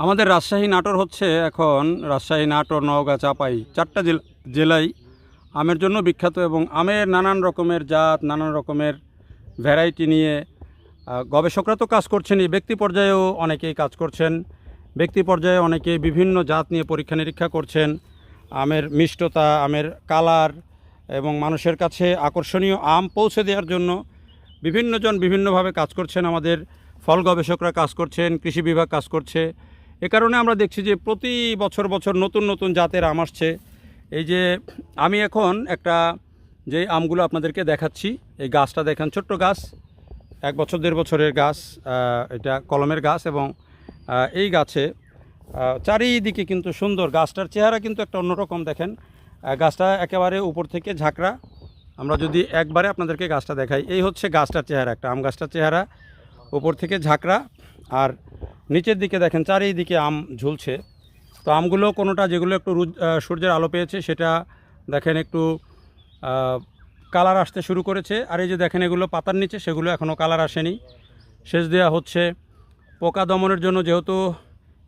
আমাদের রাজশাহী নাটোর হচ্ছে এখন রাজশাহী নাটোর, নওগাঁ, চাপাই, চারটা জেল- জেলাই। আমের জন্য বিখ্যাত এবং আমের নানান রকমের জাত, নানান রকমের ভ্যারাইটি নিয়ে গবেষকরা তো কাজ করছেনই। ব্যক্তি পর্যায়েও অনেকেই কাজ করছেন। ব্যক্তি পর্যায়ে অনেকে বিভিন্ন জাত নিয়ে পরীক্ষা নিরীক্ষা করছেন। আমের মিষ্টতা, আমের কালার এবং মানুষের কাছে আকর্ষণীয় আম পৌঁছে দেওয়ার জন্য বিভিন্নজন বিভিন্নভাবে কাজ করছেন। আমাদের ফল গবেষকরা কাজ করছেন, কৃষি বিভাগ কাজ করছে। এ কারণে আমরা দেখছি যে প্রতি বছর বছর নতুন নতুন জাতের আম আসছে। এই যে আমি এখন একটা যে আমগুলো আপনাদেরকে দেখাচ্ছি, এই গাছটা দেখেন, ছোট্ট গাছ, এক বছর, দেড় বছরের গাছ এটা কলমের গাছ এবং এই গাছে চারিদিকে কিন্তু সুন্দর গাছটার চেহারা কিন্তু একটা অন্যরকম দেখেন। গাছটা একেবারে উপর থেকে ঝাঁকড়া। আমরা যদি একবারে আপনাদেরকে গাছটা দেখাই, এই হচ্ছে গাছটার চেহারা, একটা আম গাছটার চেহারা, উপর থেকে ঝাঁকড়া। আর নিচের দিকে দেখেন, চারিদিকে আম ঝুলছে। তো আমগুলো কোনোটা যেগুলো একটু সূর্যের আলো পেয়েছে, সেটা দেখেন একটু কালার আসতে শুরু করেছে। আর এই যে দেখেন, এগুলো পাতার নিচে, সেগুলো এখনও কালার আসেনি। সেচ দেওয়া হচ্ছে। পোকা দমনের জন্য যেহেতু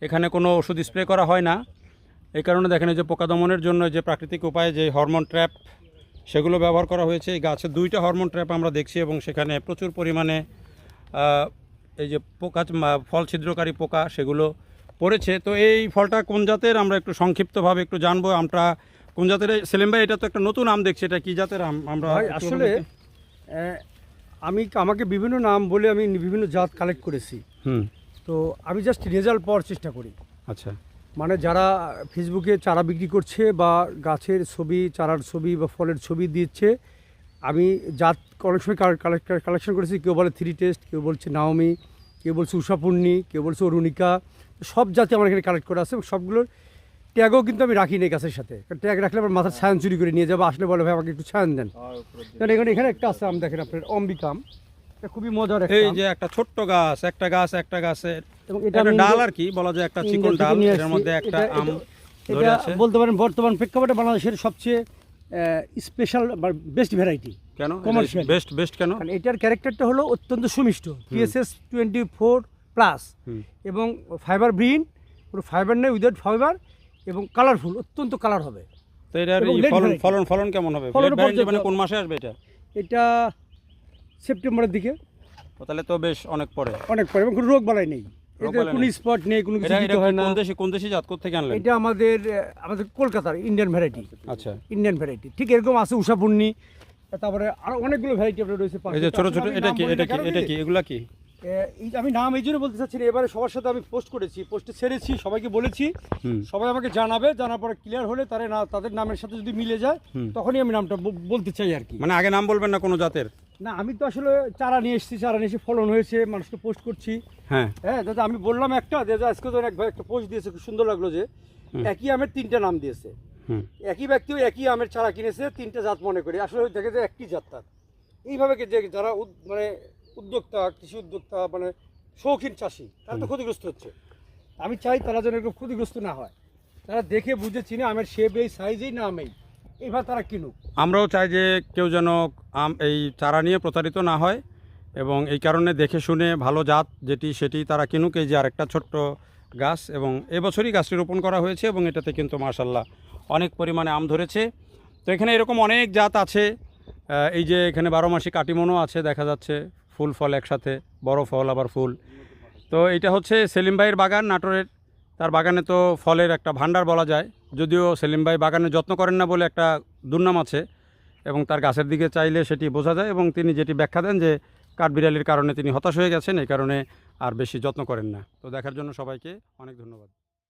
এখানে কোনো ওষুধ স্প্রে করা হয় না, এই কারণে দেখেন, এই যে পোকা দমনের জন্য যে প্রাকৃতিক উপায়ে যে হরমোন ট্র্যাপ, সেগুলো ব্যবহার করা হয়েছে। এই গাছের দুইটা হরমোন ট্র্যাপ আমরা দেখছি এবং সেখানে প্রচুর পরিমাণে এই যে পোকা ফল ছিদ্রকারী পোকা সেগুলো পড়েছে। তো এই ফলটা কোন জাতের? আমরা একটু সংক্ষিপ্তভাবে একটু জানব। আমরা কোন জাতের? সেলিম ভাই এটা তো একটা নতুন আম দেখছি। এটা কি জাতের আম? আমরা আসলে আমি আমাকে বিভিন্ন নাম বলে আমি বিভিন্ন জাত কালেক্ট করেছি। হুম। তো আমি জাস্ট রেজাল্ট পাওয়ার চেষ্টা করি। আচ্ছা। মানে যারা ফেসবুকে চারা বিক্রি করছে বা গাছের ছবি চারার ছবি বা ফলের ছবি দিচ্ছে আমি জাত অনেক সময় কালেকশন করেছি কেউ বলে থ্রি টেস্ট কেউ বলছে নাওমি কেউ বলছে উষাপূর্ণি কেউ বলছে অরুণিকা সব জাতি আমার এখানে কালেক্ট করা আছে এবং সবগুলোর ট্যাগও কিন্তু আমি রাখি নেই গাছের সাথে। ট্যাগ রাখলে আবার মাথার ছায়ান চুরি করে নিয়ে যাব আসলে বলে ভাই আমাকে একটু ছায়ান দেন। কারণ এখানে এখানে একটা আছে আম দেখেন আপনার অম্বিকাম এটা খুবই মজার এই যে একটা ছোট্ট গাছ একটা গাছ একটা গাছের। এটা ডাল আর কি বলা যায় একটা চিকন ডাল আসছি। মধ্যে একটা আম বলতে পারেন বর্তমান প্রেক্ষাপটে বাংলাদেশের সবচেয়ে স্পেশাল বেস্ট ভ্যারাইটি কেন? commercial। বেস্ট বেস্ট কেন? কারণ এটার ক্যারেক্টারটা হলো অত্যন্ত সুমিষ্ট পিএসএস টোয়েন্টি ফোর প্লাস এবং ফাইবার ব্রিন পুরো ফাইবার নেই উইদাউট ফাইবার এবং কালারফুল অত্যন্ত কালার হবে। তো এটার ফলন ফলন ফলন কেমন হবে? মানে কোন মাসে আসবে এটা? এটা সেপ্টেম্বরের দিকে। তাহলে তো বেশ অনেক পরে। অনেক পরে এবং কোনো রোগ বালাই নেই। কোনো স্পট নেই কোনো কিছু দিতে হয় না। কোন দেশি কোন দেশি জাত থেকে আনলেন? এটা আমাদের আমাদের কলকাতার ইন্ডিয়ান ভ্যারাইটি আচ্ছা। ইন্ডিয়ান ভ্যারাইটি ঠিক এরকম আছে উষাপূর্ণি তারপরে আরও অনেকগুলো ভ্যারাইটি আপনার রয়েছে এই যে ছোট ছোট আমি এটা নাম কি এটা কি এটা কি? এগুলা কি? এই- আমি নাম এই জন্য বলতে চাচ্ছি এবারে সবার সাথে আমি পোস্ট করেছি পোস্টে ছেড়েছি সবাইকে বলেছি। সবাই আমাকে জানাবে জানার পরে ক্লিয়ার হলে তারা না তাদের নামের সাথে যদি মিলে যায় তখনই আমি নামটা বলতে চাই আর কি। মানে আগে নাম বলবেন না কোনো জাতের? না আমি তো আসলে চারা নিয়ে এসেছি চারা নিয়ে এসে ফলন হয়েছে মানুষকে পোস্ট করছি। হ্যাঁ। হ্যাঁ দাদা আমি বললাম একটা দাদা আজকে তো এক ভাই একটা পোস্ট দিয়েছে খুব সুন্দর লাগল যে একই আমের তিনটা নাম দিয়েছে। একই ব্যক্তিও একই আমের চারা কিনেছে তিনটা জাত মনে করি। আসলে দেখে যে একই জাত তার। এইভাবে কি যে যারা মানে উদ্যোক্তা কৃষি উদ্যোক্তা মানে শৌখিন চাষি তারা তো ক্ষতিগ্রস্ত হচ্ছে। আমি চাই তারা যেন এরকম ক্ষতিগ্রস্ত না হয়। তারা দেখে বুঝে চিনে আমের শেপ এই সাইজেই না আমেই এইভাবে তারা কিনুক। আমরাও চাই যে কেউ যেন আম, এই চারা নিয়ে প্রতারিত না হয় এবং এই কারণে দেখে শুনে ভালো জাত যেটি সেটি তারা কিনুক। এই যে আরেকটা ছোট্ট গাছ এবং এবছরই গাছটি রোপণ করা হয়েছে এবং এটাতে কিন্তু মার্শাল্লাহ অনেক পরিমাণে আম ধরেছে। তো এখানে এরকম অনেক জাত আছে। এই যে এখানে বারো মাসি কাটিমনও আছে, দেখা যাচ্ছে ফুল ফল একসাথে, বড় ফল, আবার ফুল। তো এটা হচ্ছে সেলিম ভাইয়ের বাগান, নাটোরের তার বাগানে তো ফলের একটা ভান্ডার বলা যায়। যদিও সেলিম ভাই বাগানে যত্ন করেন না বলে একটা দুর্নাম আছে এবং তার গাছের দিকে চাইলে সেটি বোঝা যায় এবং তিনি যেটি ব্যাখ্যা দেন যে কাঠবিড়ালির কারণে তিনি হতাশ হয়ে গেছেন, এই কারণে আর বেশি যত্ন করেন না। তো দেখার জন্য সবাইকে অনেক ধন্যবাদ।